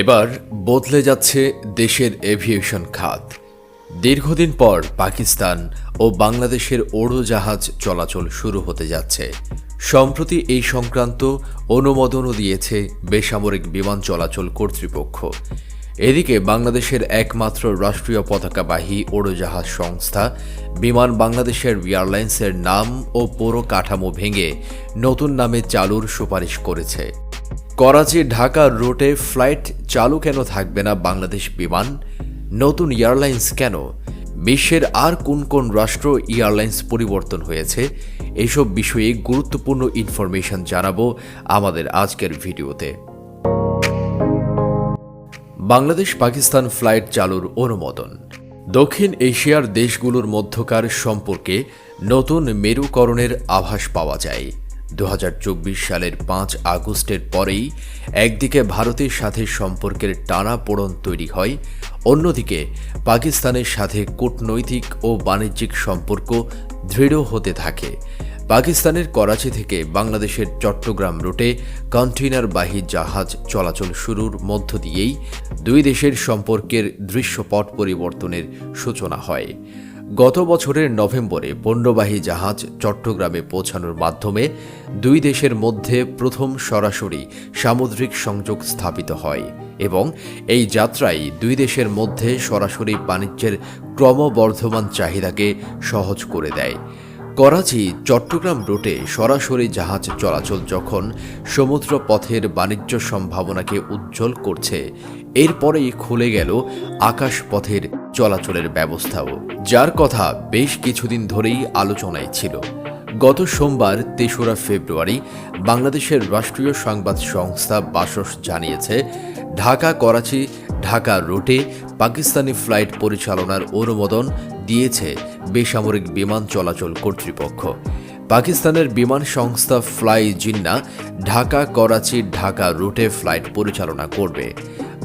এবার বদলে যাচ্ছে দেশের এভিয়েশন খাত। দীর্ঘদিন পর পাকিস্তান ও বাংলাদেশের ওড়োজাহাজ চলাচল শুরু হতে যাচ্ছে। সম্প্রতি এই সংক্রান্ত অনুমোদনও দিয়েছে বেসামরিক বিমান চলাচল কর্তৃপক্ষ। এদিকে বাংলাদেশের একমাত্র রাষ্ট্রীয় পতাকাবাহী উড়োজাহাজ সংস্থা, বিমান বাংলাদেশের এয়ারলাইন্সের নাম ও পুরো কাঠামো ভেঙে নতুন নামে চালুর সুপারিশ করেছে। করাচি ঢাকা রুটে ফ্লাইট চালু কেন থাকবে না বাংলাদেশ বিমান? নতুন এয়ারলাইন্স কেন? বিশ্বের আর কোন কোন রাষ্ট্র এয়ারলাইন্স পরিবর্তন হয়েছে? এসব বিষয়ে গুরুত্বপূর্ণ ইনফরমেশন জানাব আমাদের আজকের ভিডিওতে। বাংলাদেশ পাকিস্তান ফ্লাইট চালুর অনুমোদন। দক্ষিণ এশিয়ার দেশগুলোর মধ্যকার সম্পর্কে নতুন মেরুকরণের আভাস পাওয়া যায়। দু হাজার চব্বিশ সালের পাঁচ আগস্টের পরেই একদিকে ভারতের সাথে সম্পর্কের টানা পোড়ন তৈরি হয়, অন্যদিকে পাকিস্তানের সাথে কূটনৈতিক ও বাণিজ্যিক সম্পর্ক দৃঢ় হতে থাকে। পাকিস্তানের করাচি থেকে বাংলাদেশের চট্টগ্রাম রুটে কন্টেইনারবাহী জাহাজ চলাচল শুরুর মধ্য দিয়েই দুই দেশের সম্পর্কের দৃশ্যপট পরিবর্তনের সূচনা হয়। গত বছরের নভেম্বরে পণ্যবাহী জাহাজ চট্টগ্রামে পৌঁছানোর মাধ্যমে দুই দেশের মধ্যে প্রথম সরাসরি সামুদ্রিক সংযোগ স্থাপিত হয় এবং এই যাত্রাই দুই দেশের মধ্যে সরাসরি বাণিজ্যের ক্রমবর্ধমান চাহিদাকে সহজ করে দেয়। করাচি চট্টগ্রাম রুটে সরাসরি জাহাজ চলাচল যখন সমুদ্র পথের বাণিজ্য সম্ভাবনাকে উজ্জ্বল করছে এরপরেই খুলে গেল আকাশ পথের চলাচলের ব্যবস্থাও, যার কথা বেশ কিছুদিন ধরেই আলোচনায় ছিল। গত সোমবার, তেসরা ফেব্রুয়ারি, বাংলাদেশের রাষ্ট্রীয় সংবাদ সংস্থা বাসস জানিয়েছে, ঢাকা করাচি, ঢাকা রুটে পাকিস্তানি ফ্লাইট পরিচালনার অনুমোদন দিয়েছে বেসামরিক বিমান চলাচল কর্তৃপক্ষ। পাকিস্তানের বিমান সংস্থা ফ্লাই জিন্না ঢাকা করাচি, ঢাকা রুটে ফ্লাইট পরিচালনা করবে।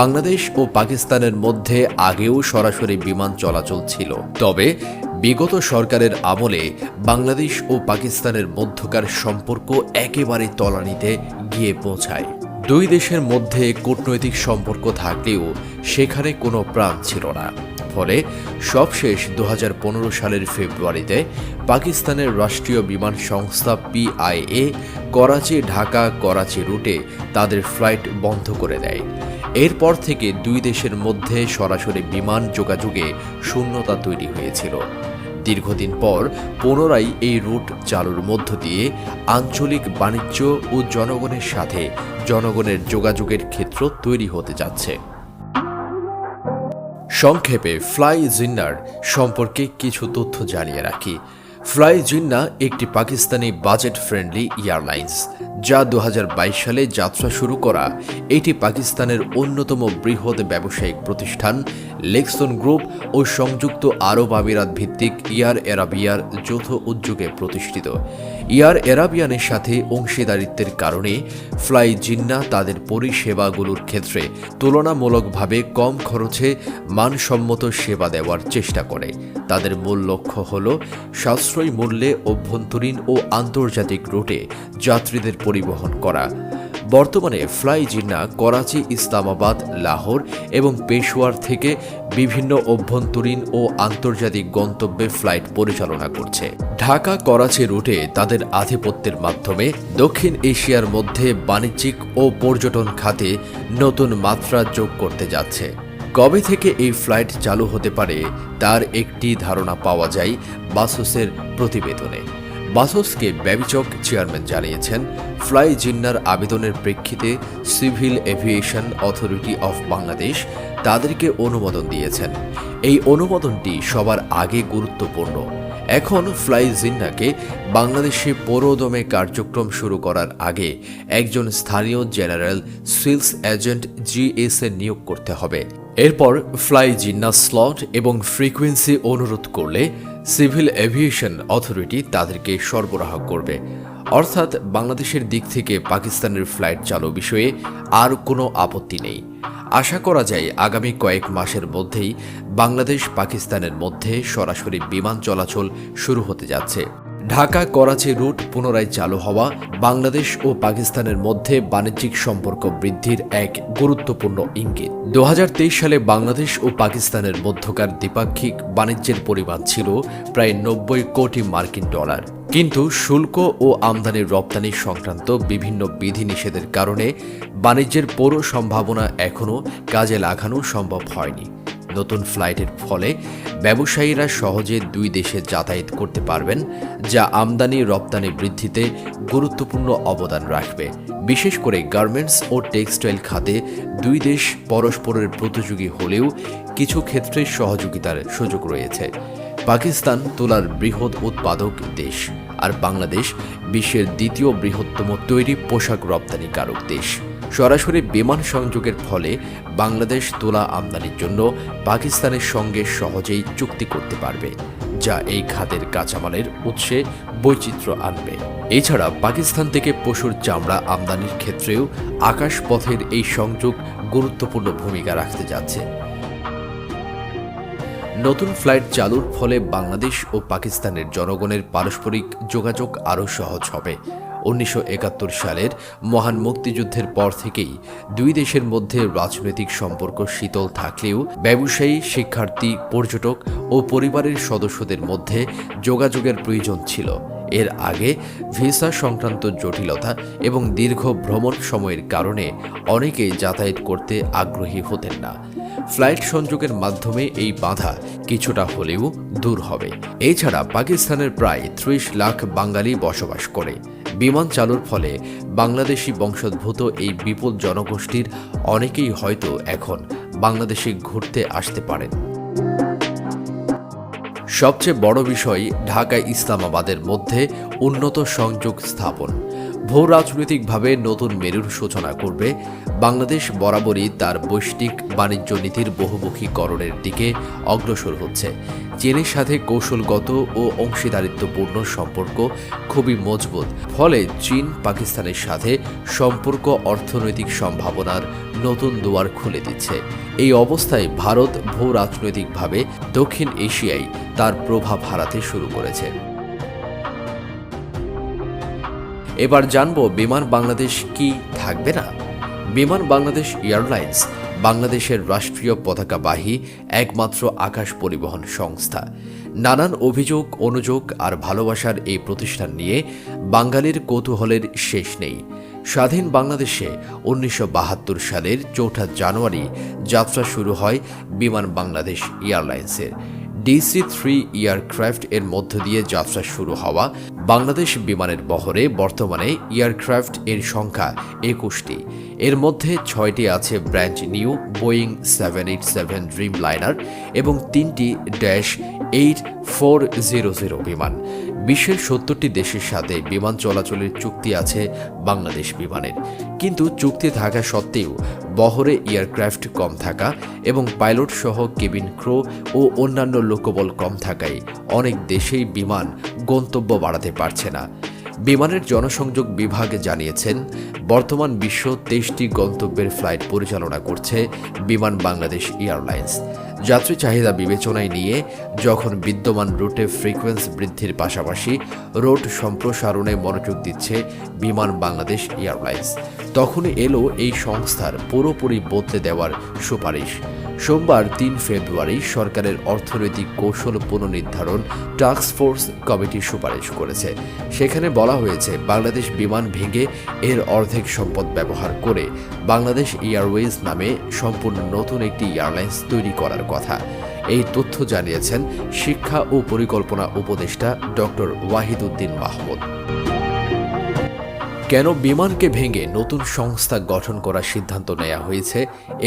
বাংলাদেশ ও পাকিস্তানের মধ্যে আগেও সরাসরি বিমান চলাচল ছিল। তবে বিগত সরকারের আমলে বাংলাদেশ ও পাকিস্তানের মধ্যকার সম্পর্ক একেবারে তলানিতে গিয়ে পৌঁছায়। দুই দেশের মধ্যে কূটনৈতিক সম্পর্ক থাকলেও সেখানে কোনো প্রাণ ছিল না। ফলে সবশেষ দু হাজার পনেরো সালের ফেব্রুয়ারিতে পাকিস্তানের রাষ্ট্রীয় বিমান সংস্থা পিআইএ করাচি ঢাকা করাচি রুটে তাদের ফ্লাইট বন্ধ করে দেয়। এরপর থেকে দুই দেশের মধ্যে সরাসরি বিমান যোগাযোগে শূন্যতা তৈরি হয়েছিল। দীর্ঘদিন পর পুনরায় এই রুট চালুর মধ্য দিয়ে আঞ্চলিক বাণিজ্য ও জনগণের সাথে জনগণের যোগাযোগের ক্ষেত্র তৈরি হতে যাচ্ছে। সংক্ষেপে ফ্লাই জিন্নার সম্পর্কে কিছু তথ্য জানিয়ে রাখি। ফ্লাই জিন্না একটি পাকিস্তানি বাজেট ফ্রেন্ডলি এয়ারলাইন্স যা দু হাজার বাইশ সালে যাত্রা শুরু করা এটি পাকিস্তানের অন্যতম বৃহৎ ব্যবসায়িক প্রতিষ্ঠান লেক্সন গ্রুপ ও সংযুক্ত আরব আমিরাত ভিত্তিক ইয়ার এরাবিয়ার যৌথ উদ্যোগে প্রতিষ্ঠিত। ইয়ার এরাবিয়ানের সাথে অংশীদারিত্বের কারণে ফ্লাই জিন্না তাদের পরিষেবাগুলোর ক্ষেত্রে তুলনামূলকভাবে কম খরচে মানসম্মত সেবা দেওয়ার চেষ্টা করে। তাদের মূল লক্ষ্য হল সাশ্রয়ী মূল্যে অভ্যন্তরীণ ও আন্তর্জাতিক রুটে যাত্রীদের পরিবহন করা। বর্তমানে ফ্লাই জিন্না, করাচি, ইসলামাবাদ, লাহোর এবং পেশোয়ার থেকে বিভিন্ন অভ্যন্তরীণ ও আন্তর্জাতিক গন্তব্যে ফ্লাইট পরিচালনা করছে। ঢাকা, করাচি রুটে তাদের আধিপত্যের মাধ্যমে দক্ষিণ এশিয়ার মধ্যে বাণিজ্যিক ও পর্যটন খাতে নতুন মাত্রা যোগ করতে যাচ্ছে। কবে থেকে এই ফ্লাইট চালু হতে পারে, তার একটি ধারণা পাওয়া যায় বাসসের প্রতিবেদনে। বাসসকে ব্যবিচক চেয়ারম্যান জানিয়েছেন, ফ্লাই জিন্নার আবেদনের প্রেক্ষিতে Civil Aviation Authority of Bangladesh তাদেরকে অনুমোদন দিয়েছেন। এই অনুমোদনটি সবার আগে গুরুত্বপূর্ণ। এখন ফ্লাই জিন্নাকে বাংলাদেশে পৌরদমে কার্যক্রম শুরু করার আগে একজন স্থানীয় জেনারেল সিলস এজেন্ট জিএসএ নিয়োগ করতে হবে। এরপর ফ্লাই জিন্না স্লট এবং ফ্রিকোয়েন্সি অনুরোধ করলে সিভিল এভিয়েশন অথরিটি তাদেরকে সরবরাহ করবে। অর্থাৎ বাংলাদেশের দিক থেকে পাকিস্তানের ফ্লাইট চালু বিষয়ে আর কোনো আপত্তি নেই। আশা করা যায় আগামী কয়েক মাসের মধ্যেই বাংলাদেশ পাকিস্তানের মধ্যে সরাসরি বিমান চলাচল শুরু হতে যাচ্ছে। ঢাকা করাচি রুট পুনরায় চালু হওয়া বাংলাদেশ ও পাকিস্তানের মধ্যে বাণিজ্যিক সম্পর্ক বৃদ্ধির এক গুরুত্বপূর্ণ ইঙ্গিত। দু হাজার তেইশ সালে বাংলাদেশ ও পাকিস্তানের মধ্যকার দ্বিপাক্ষিক বাণিজ্যের পরিমাণ ছিল প্রায় নব্বই কোটি মার্কিন ডলার। কিন্তু শুল্ক ও আমদানি রপ্তানি সংক্রান্ত বিভিন্ন বিধিনিষেধের কারণে বাণিজ্যের পুরো সম্ভাবনা এখনও কাজে লাগানো সম্ভব হয়নি। নতুন ফ্লাইটের ফলে ব্যবসায়ীরা সহজে দুই দেশে যাতায়াত করতে পারবেন, যা আমদানি রপ্তানি বৃদ্ধিতে গুরুত্বপূর্ণ অবদান রাখবে। বিশেষ করে গার্মেন্টস ও টেক্সটাইল খাতে দুই দেশ পরস্পরের প্রতিযোগী হলেও কিছু ক্ষেত্রে সহযোগিতার সুযোগ রয়েছে। পাকিস্তান তুলার বৃহৎ উৎপাদক দেশ আর বাংলাদেশ বিশ্বের দ্বিতীয় বৃহত্তম তৈরি পোশাক রপ্তানিকারক দেশ। সরাসরি বিমান সংযোগের ফলে বাংলাদেশ তুলা আমদানির জন্য পাকিস্তানের সঙ্গে সহজেই চুক্তি করতে পারবে, যা এই খাতের কাঁচামালের উৎসে বৈচিত্র্য আনবে। এছাড়া পাকিস্তান থেকে পশুর চামড়া আমদানির ক্ষেত্রেও আকাশপথের এই সংযোগ গুরুত্বপূর্ণ ভূমিকা রাখতে যাচ্ছে। নতুন ফ্লাইট চালুর ফলে বাংলাদেশ ও পাকিস্তানের জনগণের পারস্পরিক যোগাযোগ আরও সহজ হবে। উনিশশো একাত্তর সালের মহান মুক্তিযুদ্ধের পর থেকেই দুই দেশের মধ্যে রাজনৈতিক সম্পর্ক শীতল থাকলেও ব্যবসায়ী, শিক্ষার্থী, পর্যটক ও পরিবারের সদস্যদের মধ্যে যোগাযোগের প্রয়োজন ছিল। এর আগে ভিসা সংক্রান্ত জটিলতা এবং দীর্ঘ ভ্রমণ সময়ের কারণে অনেকেই যাতায়াত করতে আগ্রহী হতেন না। ফ্লাইট সংযোগের মাধ্যমে এই বাধা কিছুটা হলেও দূর হবে। এছাড়া পাকিস্তানের প্রায় ত্রিশ লাখ বাঙালি বসবাস করে। বিমান চালুর ফলে বাংলাদেশি বংশোদ্ভূত এই বিপুল জনগোষ্ঠীর অনেকেই হয়তো এখন বাংলাদেশে ঘুরতে আসতে পারেন। সবচেয়ে বড় বিষয় ঢাকা ইসলামাবাদের মধ্যে উন্নত সংযোগ স্থাপন। ভূ রাজনৈতিকভাবে নতুন মেরুর সূচনা করবে। বাংলাদেশ বরাবরই তার বৈশ্বিক বাণিজ্য নীতির বহুমুখীকরণের দিকে অগ্রসর হচ্ছে। চীনের সাথে কৌশলগত ও অংশীদারিত্বপূর্ণ সম্পর্ক খুবই মজবুত। ফলে চীন, পাকিস্তানের সাথে সম্পর্ক অর্থনৈতিক সম্ভাবনার নতুন দুয়ার খুলে দিচ্ছে। এই অবস্থায় ভারত ভূ রাজনৈতিকভাবে দক্ষিণ এশিয়ায় তার প্রভাব হারাতে শুরু করেছে। এবার জানব বিমান বাংলাদেশ কি থাকবে না? বিমান বাংলাদেশ এয়ারলাইন্স, বাংলাদেশের রাষ্ট্রীয় পতাকাবাহী একমাত্র আকাশ পরিবহন সংস্থা। নানান অভিযোগ, অনুযোগ আর ভালোবাসার এই প্রতিষ্ঠান নিয়ে বাঙালির কৌতূহলের শেষ নেই। স্বাধীন বাংলাদেশে উনিশশো বাহাত্তর সালের চৌঠা জানুয়ারি যাত্রা শুরু হয় বিমান বাংলাদেশ এয়ারলাইন্সের। ডিসি থ্রি এয়ারক্রাফট এর মধ্য দিয়ে যাত্রা শুরু হওয়া বাংলাদেশ বিমানের বহরে বর্তমানে এয়ারক্রাফট এর সংখ্যা একুশটি। এর মধ্যে ছয়টি আছে brand new Boeing seven eight seven Dreamliner এবং তিনটি Dash eight four zero zero বিমান। বিশ্বের সত্তরটি দেশের সাথে বিমান চলাচলের চুক্তি আছে বাংলাদেশ বিমানের। কিন্তু চুক্তি থাকা সত্ত্বেও বহরে এয়ারক্রাফট কম থাকা এবং পাইলট সহ কেবিন ক্রো ও অন্যান্য লোকবল কম থাকায় অনেক দেশেই বিমান গন্তব্য বাড়াতে পারছে না। বিমানের জনসংযোগ বিভাগ জানিয়েছেন, বর্তমান বিশ্ব তেইশটি গন্তব্যের ফ্লাইট পরিচালনা করছে বিমান বাংলাদেশ এয়ারলাইন্স। যাত্রী চাহিদা বিবেচনায় নিয়ে যখন বিদ্যমান রুটে ফ্রিকোয়েন্সি বৃদ্ধির পাশাপাশি রোড সম্প্রসারণে মনোযোগ দিচ্ছে বিমান বাংলাদেশ এয়ারলাইন্স, তখনই এলো এই সংস্থার পুরোপুরি বদলে দেওয়ার সুপারিশ। সোমবার তিন ফেব্রুয়ারি সরকারের অর্থনৈতিক কৌশল পুনর্নির্ধারণ টাস্ক ফোর্স কমিটি সুপারিশ করেছে। সেখানে বলা হয়েছে, বাংলাদেশ বিমান ভেঙে এর অর্ধেক সম্পদ ব্যবহার করে বাংলাদেশ এয়ারওয়েজ নামে সম্পূর্ণ নতুন একটি এয়ারলাইন্স তৈরি করার কথা। এই তথ্য জানিয়েছেন শিক্ষা ও পরিকল্পনা উপদেষ্টা ডক্টর ওয়াহিদুদ্দিন মাহমুদ। কেন বিমানকে ভেঙে নতুন সংস্থা গঠন করার সিদ্ধান্ত নেওয়া হয়েছে,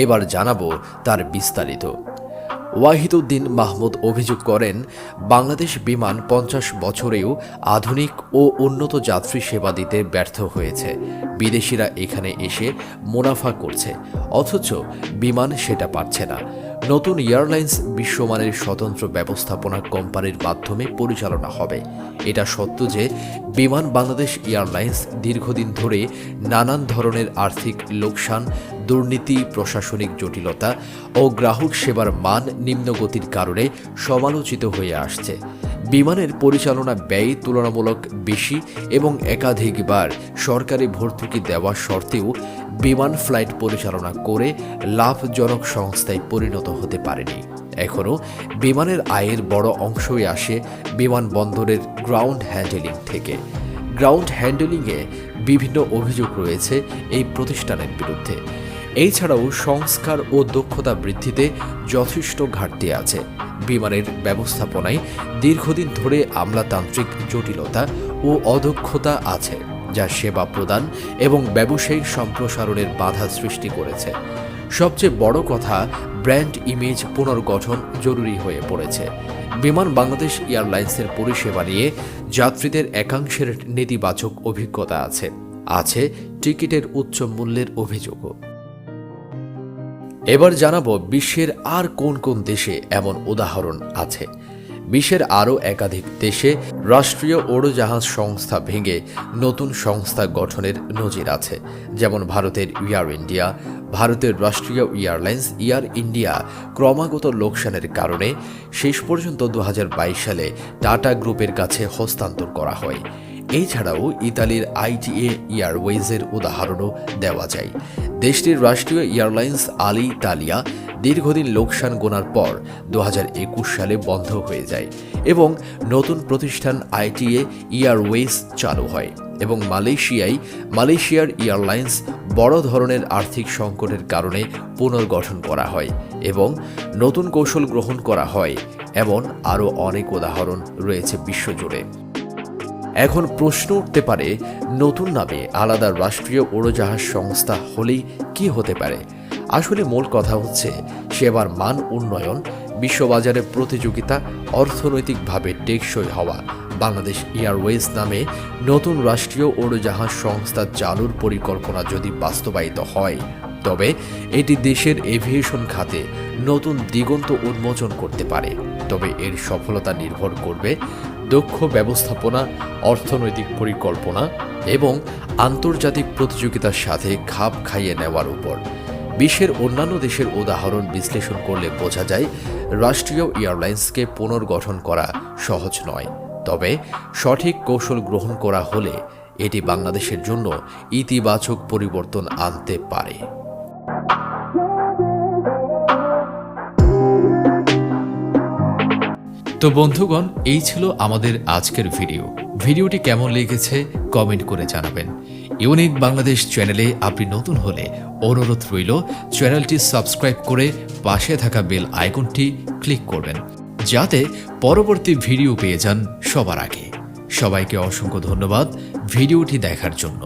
এবার জানাব তার বিস্তারিত। ওয়াহিদুদ্দিন মাহমুদ অভিযোগ করেন, বাংলাদেশ বিমান পঞ্চাশ বছরেও আধুনিক ও উন্নত যাত্রী সেবা দিতে ব্যর্থ হয়েছে। বিদেশিরা এখানে এসে মুনাফা করছে, অথচ বিমান সেটা পারছে না। নতুন এয়ারলাইন্স বিশ্বমানের স্বতন্ত্র ব্যবস্থাপনা কোম্পানির মাধ্যমে পরিচালনা হবে। এটা সত্য যে বিমান বাংলাদেশ এয়ারলাইন্স দীর্ঘদিন ধরে নানান ধরনের আর্থিক লোকসান, দুর্নীতি, প্রশাসনিক জটিলতা ও গ্রাহক সেবার মান নিম্নগতির কারণে সমালোচিত হয়ে আসছে। বিমানের পরিচালনা ব্যয় তুলনামূলক বেশি এবং একাধিকবার সরকারি ভর্তুকি দেওয়া সত্ত্বেও বিমান ফ্লাইট পরিচালনা করে লাভজনক সংস্থায় পরিণত হতে পারেনি। এখনও বিমানের আয়ের বড় অংশই আসে বিমানবন্দরের গ্রাউন্ড হ্যান্ডেলিং থেকে। গ্রাউন্ড হ্যান্ডেলিংয়ে বিভিন্ন অভিযোগ রয়েছে এই প্রতিষ্ঠানের বিরুদ্ধে। এছাড়াও সংস্কার ও দক্ষতা বৃদ্ধিতে যথেষ্ট ঘাটতি আছে। বিমানের ব্যবস্থাপনায় দীর্ঘদিন ধরে আমলাতান্ত্রিক জটিলতা ও অদক্ষতা আছে, যা সেবা প্রদান এবং ব্যবসায়িক সম্প্রসারণের বাধা সৃষ্টি করেছে। সবচেয়ে বড় কথা, ব্র্যান্ড ইমেজ পুনর্গঠন জরুরি হয়ে পড়েছে। বিমান বাংলাদেশ এয়ারলাইন্সের পরিষেবা নিয়ে যাত্রীদের একাংশের নেতিবাচক অভিজ্ঞতা আছে আছে টিকিটের উচ্চ মূল্যের অভিযোগও। এবার জানাব বিশ্বের আর কোন কোন দেশে এমন উদাহরণ আছে। বিশ্বের আরও একাধিক দেশে রাষ্ট্রীয় উড়োজাহাজ সংস্থা ভেঙে নতুন সংস্থা গঠনের নজির আছে। যেমন ভারতের এয়ার ইন্ডিয়া, ভারতের রাষ্ট্রীয় এয়ারলাইন্স, এয়ার ইন্ডিয়া ক্রমাগত লোকসানের কারণে শেষ পর্যন্ত দু হাজার বাইশ সালে টাটা গ্রুপের কাছে হস্তান্তর করা হয়। এছাড়াও ইতালির আইটিএ এয়ারওয়েজের উদাহরণও দেওয়া যায়। দেশটির রাষ্ট্রীয় এয়ারলাইন্স আলি ইতালিয়া দীর্ঘদিন লোকসান গোনার পর দু হাজার একুশ সালে বন্ধ হয়ে যায় এবং নতুন প্রতিষ্ঠান আইটিএ এয়ারওয়েজ চালু হয় এবং মালয়েশিয়ায় মালয়েশিয়ার এয়ারলাইন্স বড় ধরনের আর্থিক সংকটের কারণে পুনর্গঠন করা হয় এবং নতুন কৌশল গ্রহণ করা হয় এমন আরও অনেক উদাহরণ রয়েছে বিশ্বজুড়ে। এখন প্রশ্ন উঠতে পারে, নতুন নামে আলাদা রাষ্ট্রীয় উড়োজাহাজ সংস্থা হলেই কি হতে পারে? আসলে মূল কথা হচ্ছে, সেবার মান উন্নয়ন, বিশ্ববাজারে প্রতিযোগিতা, অর্থনৈতিকভাবে টেকসই হওয়া। বাংলাদেশ এয়ারওয়েজ নামে নতুন রাষ্ট্রীয় উড়োজাহাজ সংস্থা চালুর পরিকল্পনা যদি বাস্তবায়িত হয়, তবে এটি দেশের এভিয়েশন খাতে নতুন দিগন্ত উন্মোচন করতে পারে। তবে এর সফলতা নির্ভর করবে দক্ষ ব্যবস্থাপনা, অর্থনৈতিক পরিকল্পনা এবং আন্তর্জাতিক প্রতিযোগিতার সাথে খাপ খাইয়ে নেওয়ার উপর। বিশ্বের অন্যান্য দেশের উদাহরণ বিশ্লেষণ করলে বোঝা যায়, রাষ্ট্রীয় এয়ারলাইন্সকে পুনর্গঠন করা সহজ নয়। তবে সঠিক কৌশল গ্রহণ করা হলে এটি বাংলাদেশের জন্য ইতিবাচক পরিবর্তন আনতে পারে। তো বন্ধুগণ, এই ছিল আমাদের আজকের ভিডিও। ভিডিওটি কেমন লেগেছে কমেন্ট করে জানাবেন। ইউনিক বাংলাদেশ চ্যানেলে আপনি নতুন হলে অনুরোধ রইল, চ্যানেলটি সাবস্ক্রাইব করে পাশে থাকা বেল আইকনটি ক্লিক করবেন, যাতে পরবর্তী ভিডিও পেয়ে যান সবার আগে। সবাইকে অসংখ্য ধন্যবাদ ভিডিওটি দেখার জন্য।